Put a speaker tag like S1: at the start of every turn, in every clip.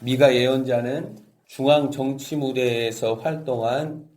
S1: 미가 예언자는 중앙 정치 무대에서 활동한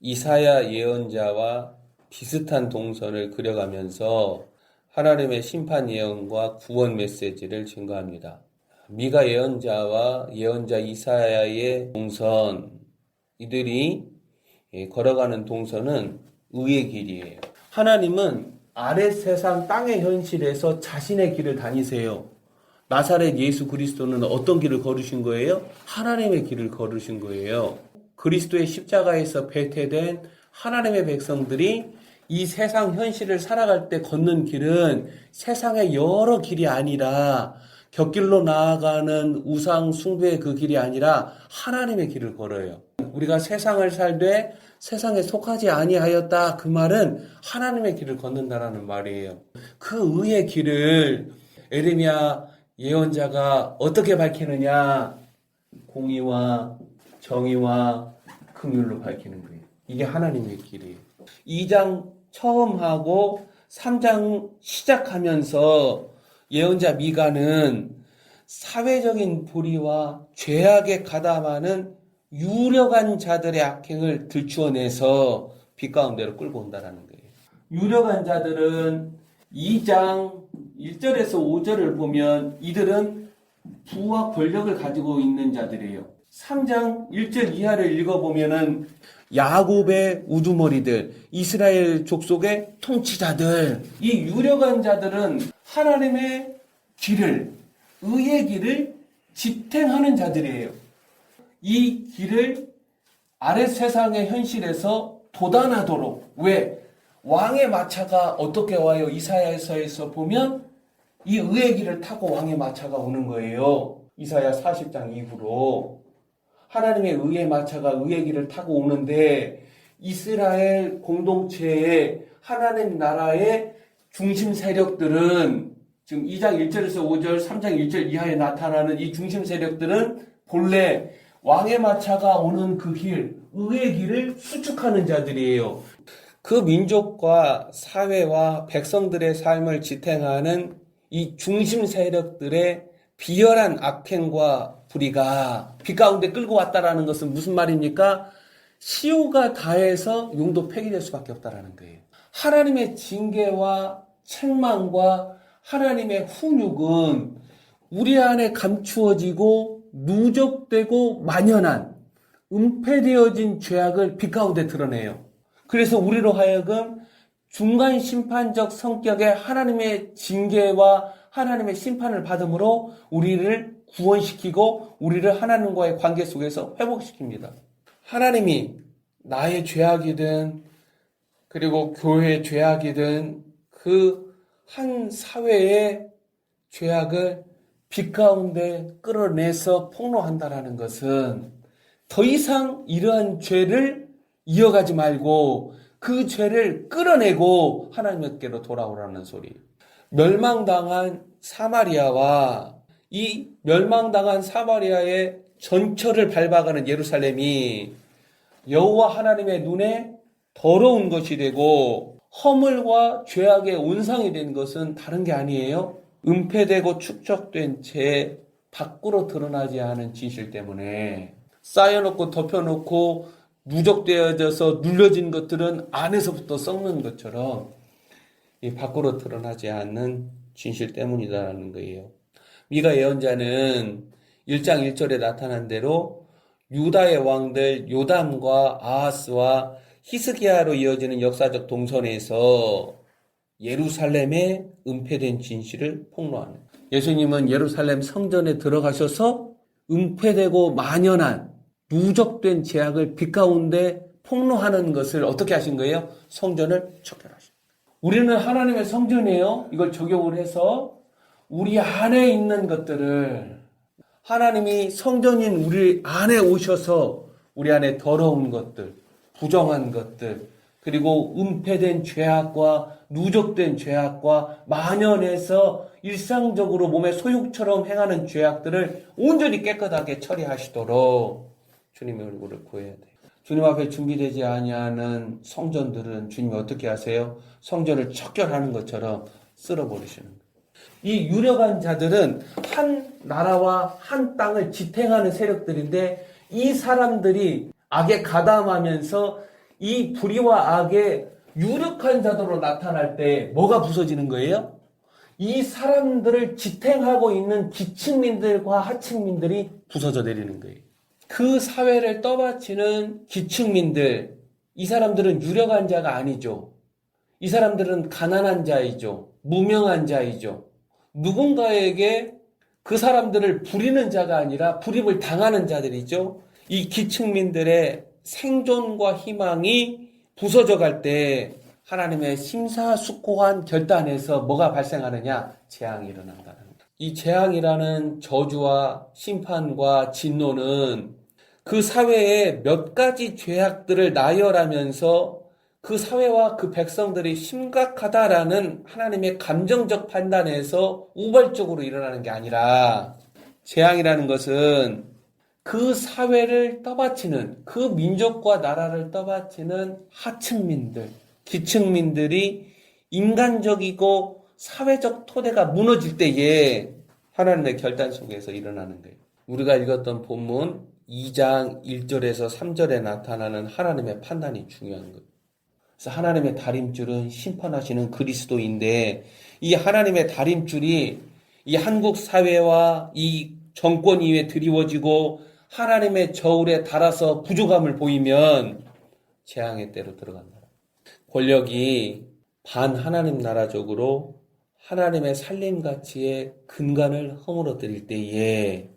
S1: 이사야 예언자와 비슷한 동선을 그려가면서 하나님의 심판 예언과 구원 메시지를 증거합니다. 미가 예언자와 예언자 이사야의 동선, 이들이 예, 걸어가는 동선은 의의 길이에요. 하나님은 아랫 세상 땅의 현실에서 자신의 길을 다니세요. 나사렛 예수 그리스도는 어떤 길을 걸으신 거예요? 하나님의 길을 걸으신 거예요. 그리스도의 십자가에서 배태된 하나님의 백성들이 이 세상 현실을 살아갈 때 걷는 길은 세상의 여러 길이 아니라 곁길로 나아가는 우상 숭배의 그 길이 아니라 하나님의 길을 걸어요. 우리가 세상을 살되 세상에 속하지 아니하였다 그 말은 하나님의 길을 걷는다라는 말이에요. 그 의의 길을 에레미야 예언자가 어떻게 밝히느냐? 공의와 정의와 긍휼로 밝히는 거예요. 이게 하나님의 길이에요. 2장 처음 하고 3장 시작하면서 예언자 미가는 사회적인 불의와 죄악에 가담하는 유력한 자들의 악행을 들추어내서 빛 가운데로 끌고 온다라는 거예요. 유력한 자들은 2장 1절에서 5절을 보면 이들은 부와 권력을 가지고 있는 자들이에요. 3장 1절 이하를 읽어보면은 야곱의 우두머리들, 이스라엘 족속의 통치자들, 이 유력한 자들은 하나님의 길을, 의의 길을 지탱하는 자들이에요. 이 길을 아랫 세상의 현실에서 도단하도록, 왜? 왕의 마차가 어떻게 와요? 이사야서에서 보면 이 의의 길을 타고 왕의 마차가 오는 거예요. 이사야 40장 이후로. 하나님의 의의 마차가 의의 길을 타고 오는데 이스라엘 공동체의 하나님 나라의 중심 세력들은 지금 2장 1절에서 5절, 3장 1절 이하에 나타나는 이 중심 세력들은 본래 왕의 마차가 오는 그 길, 의의 길을 수축하는 자들이에요. 그 민족과 사회와 백성들의 삶을 지탱하는 이 중심 세력들의 비열한 악행과 불의가 빛 가운데 끌고 왔다라는 것은 무슨 말입니까? 시효가 다해서 용도 폐기될 수밖에 없다라는 거예요. 하나님의 징계와 책망과 하나님의 훈육은 우리 안에 감추어지고 누적되고 만연한 은폐되어진 죄악을 빛 가운데 드러내요. 그래서 우리로 하여금 중간 심판적 성격의 하나님의 징계와 하나님의 심판을 받음으로 우리를 구원시키고 우리를 하나님과의 관계 속에서 회복시킵니다. 하나님이 나의 죄악이든 그리고 교회의 죄악이든 그 한 사회의 죄악을 빛 가운데 끌어내서 폭로한다라는 것은 더 이상 이러한 죄를 이어가지 말고 그 죄를 끌어내고 하나님께로 돌아오라는 소리. 멸망당한 사마리아와 이 멸망당한 사마리아의 전철을 밟아가는 예루살렘이 여호와 하나님의 눈에 더러운 것이 되고 허물과 죄악의 온상이 된 것은 다른 게 아니에요. 은폐되고 축적된 죄 밖으로 드러나지 않은 진실 때문에 쌓여놓고 덮여놓고 누적되어져서 눌려진 것들은 안에서부터 썩는 것처럼 이 밖으로 드러나지 않는 진실 때문이다라는 거예요. 미가 예언자는 1장 1절에 나타난 대로 유다의 왕들 요담과 아하스와 히스기야로 이어지는 역사적 동선에서 예루살렘에 은폐된 진실을 폭로하는 예수님은 예루살렘 성전에 들어가셔서 은폐되고 만연한 누적된 죄악을 빛 가운데 폭로하는 것을 어떻게 하신 거예요? 성전을 척결하신 거예요. 우리는 하나님의 성전이에요. 이걸 적용을 해서 우리 안에 있는 것들을 하나님이 성전인 우리 안에 오셔서 우리 안에 더러운 것들, 부정한 것들, 그리고 은폐된 죄악과 누적된 죄악과 만연해서 일상적으로 몸의 소욕처럼 행하는 죄악들을 온전히 깨끗하게 처리하시도록 주님의 얼굴을 구해야 돼요. 주님 앞에 준비되지 아니하는 성전들은 주님이 어떻게 하세요? 성전을 척결하는 것처럼 쓸어버리시는 거예요. 이 유력한 자들은 한 나라와 한 땅을 지탱하는 세력들인데 이 사람들이 악에 가담하면서 이 불의와 악의 유력한 자들로 나타날 때 뭐가 부서지는 거예요? 이 사람들을 지탱하고 있는 기층민들과 하층민들이 부서져 내리는 거예요. 그 사회를 떠받치는 기층민들, 이 사람들은 유력한 자가 아니죠. 이 사람들은 가난한 자이죠. 무명한 자이죠. 누군가에게 그 사람들을 부리는 자가 아니라 불입을 당하는 자들이죠. 이 기층민들의 생존과 희망이 부서져 갈 때 하나님의 심사숙고한 결단에서 뭐가 발생하느냐? 재앙이 일어난다는 거예요. 이 재앙이라는 저주와 심판과 진노는 그 사회에 몇 가지 죄악들을 나열하면서 그 사회와 그 백성들이 심각하다라는 하나님의 감정적 판단에서 우발적으로 일어나는 게 아니라 재앙이라는 것은 그 사회를 떠받치는 그 민족과 나라를 떠받치는 하층민들, 기층민들이 인간적이고 사회적 토대가 무너질 때에 하나님의 결단 속에서 일어나는 거예요. 우리가 읽었던 본문 2장 1절에서 3절에 나타나는 하나님의 판단이 중요한 거예요. 그래서 하나님의 다림줄은 심판하시는 그리스도인데 이 하나님의 다림줄이 이 한국 사회와 이 정권 위에 드리워지고 하나님의 저울에 달아서 부족함을 보이면 재앙의 때로 들어간다. 권력이 반 하나님 나라적으로 하나님의 살림 가치의 근간을 허물어뜨릴 때에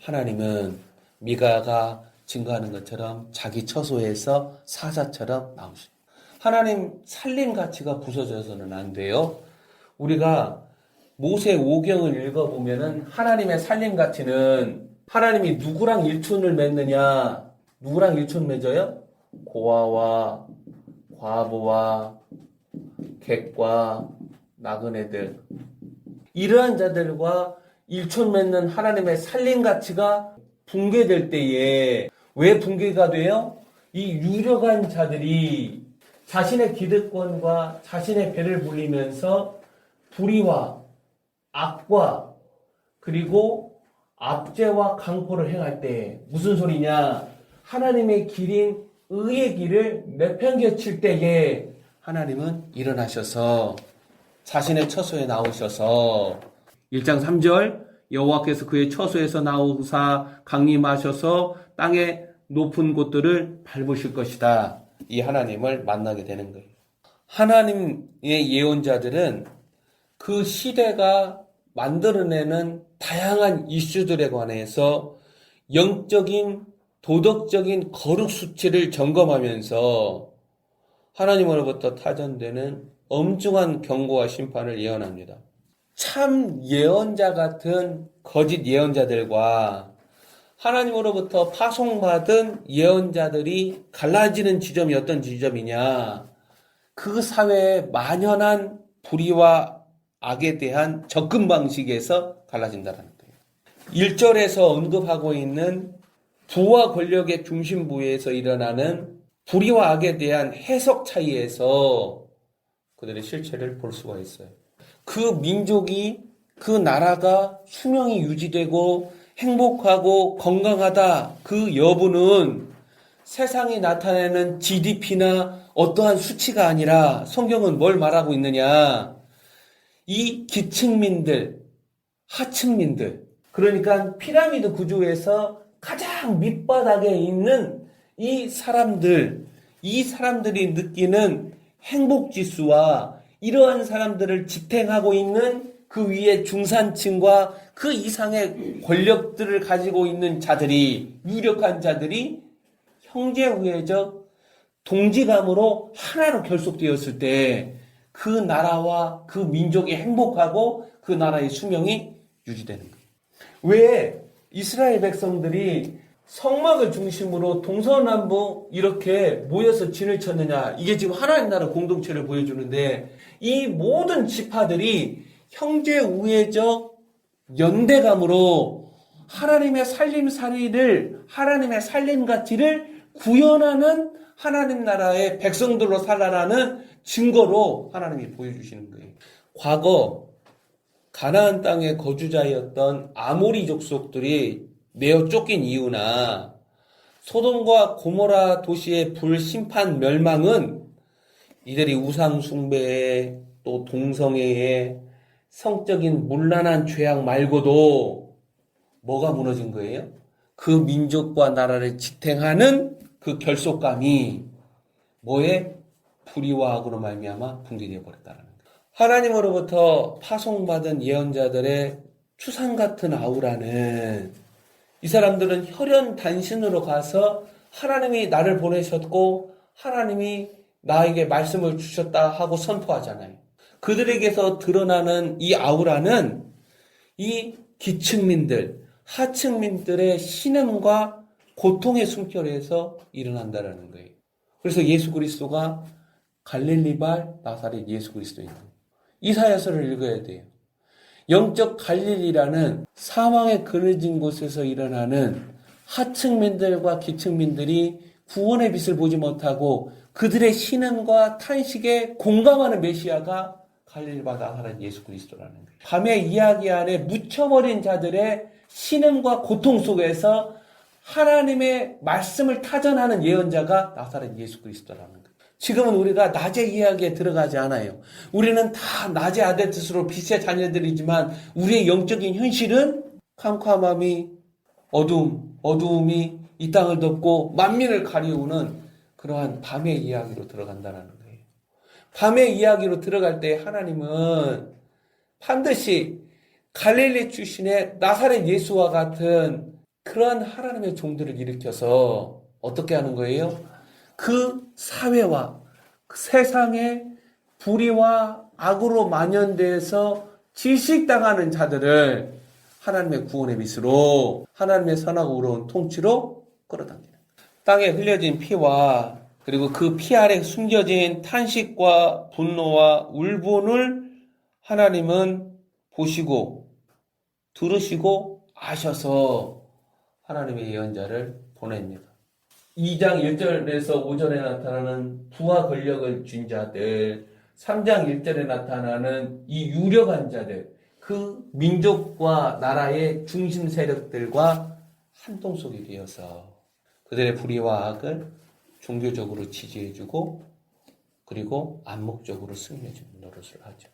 S1: 하나님은 미가가 증거하는 것처럼 자기 처소에서 사자처럼 나오십니다. 하나님 살림 가치가 부서져서는 안 돼요. 우리가 모세 오경을 읽어보면은 하나님의 살림 가치는 하나님이 누구랑 일촌을 맺느냐? 누구랑 일촌 맺어요? 고아와 과부와 객과 나그네들 이러한 자들과 일촌 맺는 하나님의 살림 가치가 붕괴될 때에 왜 붕괴가 돼요? 이 유력한 자들이 자신의 기득권과 자신의 배를 불리면서 불의와 악과 그리고 압제와 강포를 행할 때 무슨 소리냐? 하나님의 길인 의의 길을 내팽개칠 때에 하나님은 일어나셔서 자신의 처소에 나오셔서 1장 3절 여호와께서 그의 처소에서 나오사 강림하셔서 땅의 높은 곳들을 밟으실 것이다. 이 하나님을 만나게 되는 거예요. 하나님의 예언자들은 그 시대가 만들어내는 다양한 이슈들에 관해서 영적인 도덕적인 거룩 수치를 점검하면서 하나님으로부터 타전되는 엄중한 경고와 심판을 예언합니다. 참 예언자 같은 거짓 예언자들과 하나님으로부터 파송받은 예언자들이 갈라지는 지점이 어떤 지점이냐? 그 사회에 만연한 불의와 악에 대한 접근 방식에서 갈라진다는 거예요. 1절에서 언급하고 있는 부와 권력의 중심부에서 일어나는 불의와 악에 대한 해석 차이에서 그들의 실체를 볼 수가 있어요. 그 민족이 그 나라가 수명이 유지되고 행복하고 건강하다 그 여부는 세상이 나타내는 GDP나 어떠한 수치가 아니라 성경은 뭘 말하고 있느냐? 이 기층민들, 하층민들, 그러니까 피라미드 구조에서 가장 밑바닥에 있는 이 사람들, 이 사람들이 느끼는 행복 지수와 이러한 사람들을 지탱하고 있는 그 위에 중산층과 그 이상의 권력들을 가지고 있는 자들이, 유력한 자들이 형제 우애적 동지감으로 하나로 결속되었을 때 그 나라와 그 민족이 행복하고 그 나라의 수명이 유지되는 거예요. 왜 이스라엘 백성들이 성막을 중심으로 동서남북 이렇게 모여서 진을 쳤느냐? 이게 지금 하나님 나라 공동체를 보여주는데 이 모든 지파들이 형제 우애적 연대감으로 하나님의 살림살이를 하나님의 살림 가치를 구현하는 하나님 나라의 백성들로 살아라는 증거로 하나님이 보여주시는 거예요. 과거 가나안 땅의 거주자였던 아모리 족속들이 내어 쫓긴 이유나 소돔과 고모라 도시의 불심판 멸망은 이들이 우상 숭배에 또 동성애에 성적인 문란한 죄악 말고도 뭐가 무너진 거예요? 그 민족과 나라를 지탱하는 그 결속감이 뭐에 불의와 악으로 말미암아 붕괴되어 버렸다라는 거예요. 하나님으로부터 파송받은 예언자들의 추상 같은 아우라는 이 사람들은 혈연 단신으로 가서 하나님이 나를 보내셨고 하나님이 나에게 말씀을 주셨다 하고 선포하잖아요. 그들에게서 드러나는 이 아우라는 이 기층민들, 하층민들의 신음과 고통의 숨결에서 일어난다라는 거예요. 그래서 예수 그리스도가 갈릴리발 나사렛 예수 그리스도입니다. 이사야서를 읽어야 돼요. 영적 갈릴리라는 사망에 그늘진 곳에서 일어나는 하층민들과 기층민들이 구원의 빛을 보지 못하고 그들의 신음과 탄식에 공감하는 메시아가 갈릴리바 나사렛 예수 그리스도라는 거예요. 밤의 이야기 안에 묻혀버린 자들의 신음과 고통 속에서 하나님의 말씀을 타전하는 예언자가 나사렛 예수 그리스도라는 거예요. 지금은 우리가 낮의 이야기에 들어가지 않아요. 우리는 다 낮의 아들 뜻으로 빛의 자녀들이지만 우리의 영적인 현실은 캄캄함이 어둠, 어두움이 이 땅을 덮고 만민을 가리우는 그러한 밤의 이야기로 들어간다는 거예요. 밤의 이야기로 들어갈 때 하나님은 반드시 갈릴리 출신의 나사렛 예수와 같은 그러한 하나님의 종들을 일으켜서 어떻게 하는 거예요? 그 사회와 그 세상의 불의와 악으로 만연돼서 질식당하는 자들을 하나님의 구원의 빛으로 하나님의 선하고 의로운 통치로 끌어당기는. 땅에 흘려진 피와 그리고 그 피 아래 숨겨진 탄식과 분노와 울분을 하나님은 보시고 들으시고 아셔서 하나님의 예언자를 보냅니다. 2장 1절에서 5절에 나타나는 부와 권력을 쥔 자들, 3장 1절에 나타나는 이 유력한 자들, 그 민족과 나라의 중심 세력들과 한동 속이 되어서 그들의 불의와 악을 종교적으로 지지해주고 그리고 암묵적으로 승리해주는 노릇을 하죠.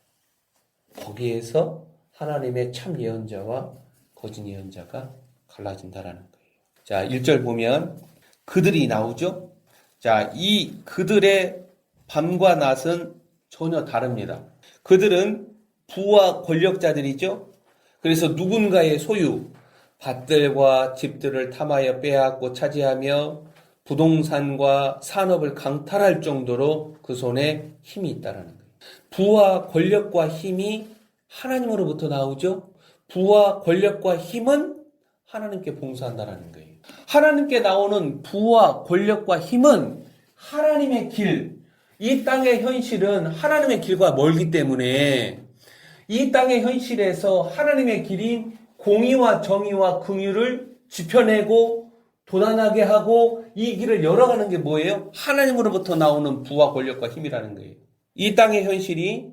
S1: 거기에서 하나님의 참 예언자와 거짓 예언자가 갈라진다라는 거예요. 자, 1절 보면 그들이 나오죠? 자, 이 그들의 밤과 낮은 전혀 다릅니다. 그들은 부와 권력자들이죠? 그래서 누군가의 소유, 밭들과 집들을 탐하여 빼앗고 차지하며 부동산과 산업을 강탈할 정도로 그 손에 힘이 있다라는 거예요. 부와 권력과 힘이 하나님으로부터 나오죠? 부와 권력과 힘은 하나님께 봉사한다라는 거예요. 하나님께 나오는 부와 권력과 힘은 하나님의 길, 이 땅의 현실은 하나님의 길과 멀기 때문에 이 땅의 현실에서 하나님의 길인 공의와 정의와 긍휼을 지펴내고 도단하게 하고 이 길을 열어가는 게 뭐예요? 하나님으로부터 나오는 부와 권력과 힘이라는 거예요. 이 땅의 현실이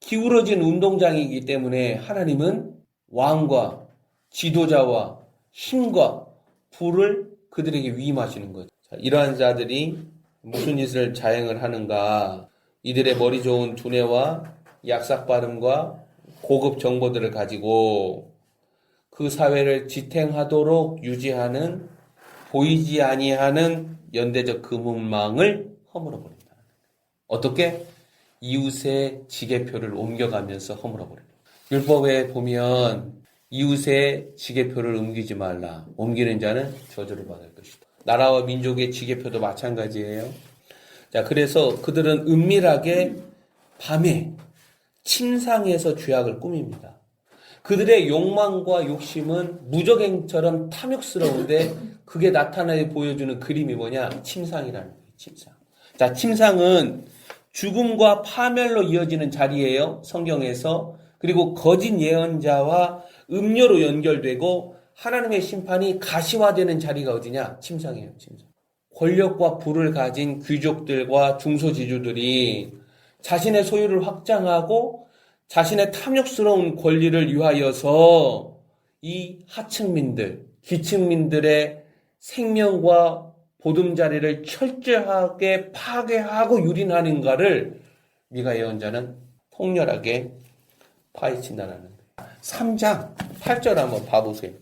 S1: 기울어진 운동장이기 때문에 하나님은 왕과 지도자와 힘과 부를 그들에게 위임하시는 거죠. 자, 이러한 자들이 무슨 짓을 자행을 하는가? 이들의 머리 좋은 두뇌와 약삭 발음과 고급 정보들을 가지고 그 사회를 지탱하도록 유지하는 보이지 아니하는 연대적 금은망을 허물어 버린다. 어떻게? 이웃의 지게표를 옮겨가면서 허물어 버린다. 율법에 보면 이웃의 지게표를 옮기지 말라. 옮기는 자는 저주를 받을 것이다. 나라와 민족의 지게표도 마찬가지예요. 자, 그래서 그들은 은밀하게 밤에 침상에서 죄악을 꾸밉니다. 그들의 욕망과 욕심은 무적행처럼 탐욕스러운데 그게 나타나게 보여주는 그림이 뭐냐? 침상이라는 거예요. 침상. 자, 침상은 죽음과 파멸로 이어지는 자리예요. 성경에서. 그리고 거짓 예언자와 음료로 연결되고 하나님의 심판이 가시화되는 자리가 어디냐? 침상이에요. 침상. 권력과 부를 가진 귀족들과 중소지주들이 자신의 소유를 확장하고 자신의 탐욕스러운 권리를 위하여서 이 하층민들, 기층민들의 생명과 보듬자리를 철저하게 파괴하고 유린하는가를 미가 예언자는 통렬하게 파헤친다라는 거예요. 3장 8절 한번 봐보세요.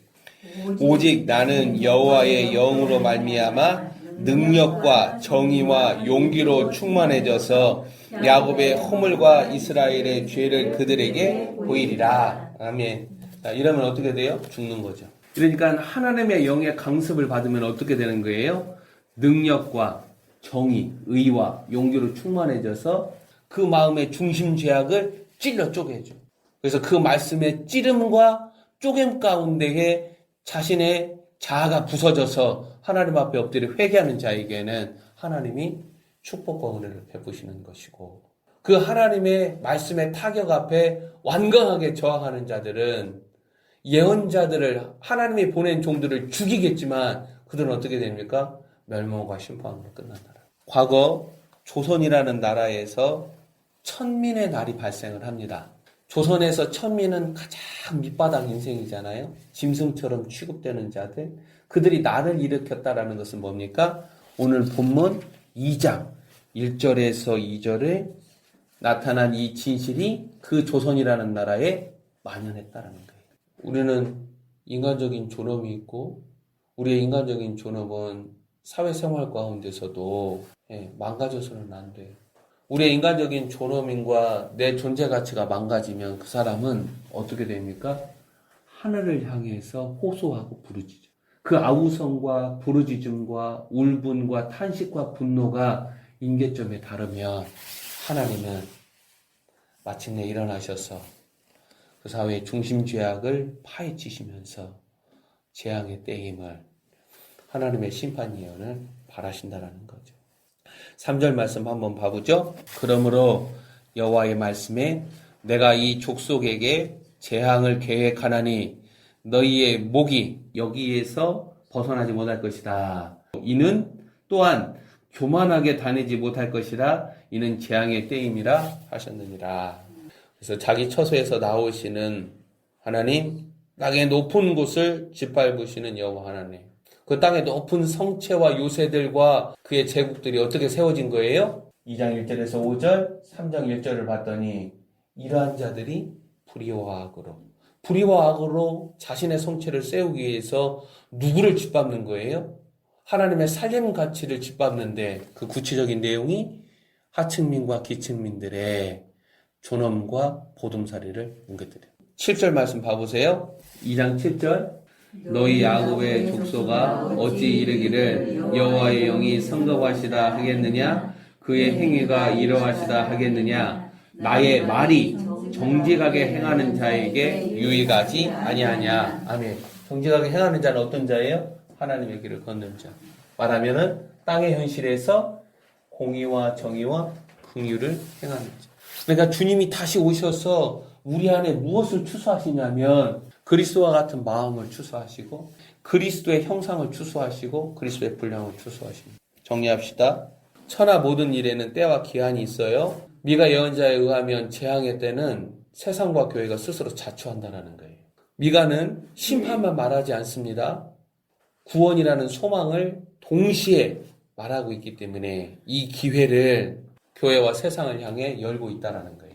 S1: 오직 나는 여호와의 영으로 말미암아 능력과 정의와 용기로 충만해져서 야곱의 허물과 이스라엘의 죄를 그들에게 보이리라. 아멘. 자, 이러면 어떻게 돼요? 죽는 거죠. 그러니까 하나님의 영의 강습을 받으면 어떻게 되는 거예요? 능력과 정의, 의와 용기로 충만해져서 그 마음의 중심 죄악을 찔러 쪼개죠. 그래서 그 말씀의 찌름과 쪼갰 가운데에 자신의 자아가 부서져서 하나님 앞에 엎드려 회개하는 자에게는 하나님이 축복과 은혜를 베푸시는 것이고 그 하나님의 말씀의 타격 앞에 완강하게 저항하는 자들은 예언자들을 하나님이 보낸 종들을 죽이겠지만 그들은 어떻게 됩니까? 멸망과 심판으로 끝난다. 과거 조선이라는 나라에서 천민의 날이 발생을 합니다. 조선에서 천민은 가장 밑바닥 인생이잖아요. 짐승처럼 취급되는 자들. 그들이 나를 일으켰다라는 것은 뭡니까? 오늘 본문 2장 1절에서 2절에 나타난 이 진실이 그 조선이라는 나라에 만연했다라는 거예요. 우리는 인간적인 존엄이 있고 우리의 인간적인 존엄은 사회생활 가운데서도 예, 망가져서는 안 돼요. 우리의 인간적인 존엄인과 내 존재 가치가 망가지면 그 사람은 어떻게 됩니까? 하늘을 향해서 호소하고 부르짖죠. 그 아우성과 부르짖음과 울분과 탄식과 분노가 임계점에 다르면 하나님은 마침내 일어나셔서 그 사회의 중심 죄악을 파헤치시면서 재앙의 때임을 하나님의 심판 예언을 바라신다라는 거죠. 3절 말씀 한번 봐보죠. 그러므로 여호와의 말씀에 내가 이 족속에게 재앙을 계획하나니 너희의 목이 여기에서 벗어나지 못할 것이다. 이는 또한 교만하게 다니지 못할 것이라 이는 재앙의 때임이라 하셨느니라. 그래서 자기 처소에서 나오시는 하나님 땅의 높은 곳을 짓밟으시는 여호와 하나님. 그 땅의 높은 성체와 요새들과 그의 제국들이 어떻게 세워진 거예요? 2장 1절에서 5절, 3장 1절을 봤더니 이러한 자들이 불의와 악으로 불의와 악으로 자신의 성체를 세우기 위해서 누구를 짓밟는 거예요? 하나님의 살림 가치를 짓밟는데 그 구체적인 내용이 하층민과 기층민들의 존엄과 보듬사리를 뭉개뜨려요. 7절 말씀 봐보세요. 2장 7절 너희 야곱의 족소가 어찌 이르기를 여호와의 영이 성급하시다 하겠느냐? 그의 행위가 이러하시다 하겠느냐? 나의 말이 정직하게 행하는 자에게 유익하지 아니하냐? 아멘. 정직하게 행하는 자는 어떤 자예요? 하나님의 길을 걷는 자. 말하면은 땅의 현실에서 공의와 정의와 긍휼을 행하는 자. 그러니까 주님이 다시 오셔서 우리 안에 무엇을 추수하시냐면 그리스도와 같은 마음을 추수하시고 그리스도의 형상을 추수하시고 그리스도의 분량을 추수하십니다. 정리합시다. 천하 모든 일에는 때와 기한이 있어요. 미가 예언자에 의하면 재앙의 때는 세상과 교회가 스스로 자초한다는 거예요. 미가는 심판만 말하지 않습니다. 구원이라는 소망을 동시에 말하고 있기 때문에 이 기회를 교회와 세상을 향해 열고 있다는 거예요.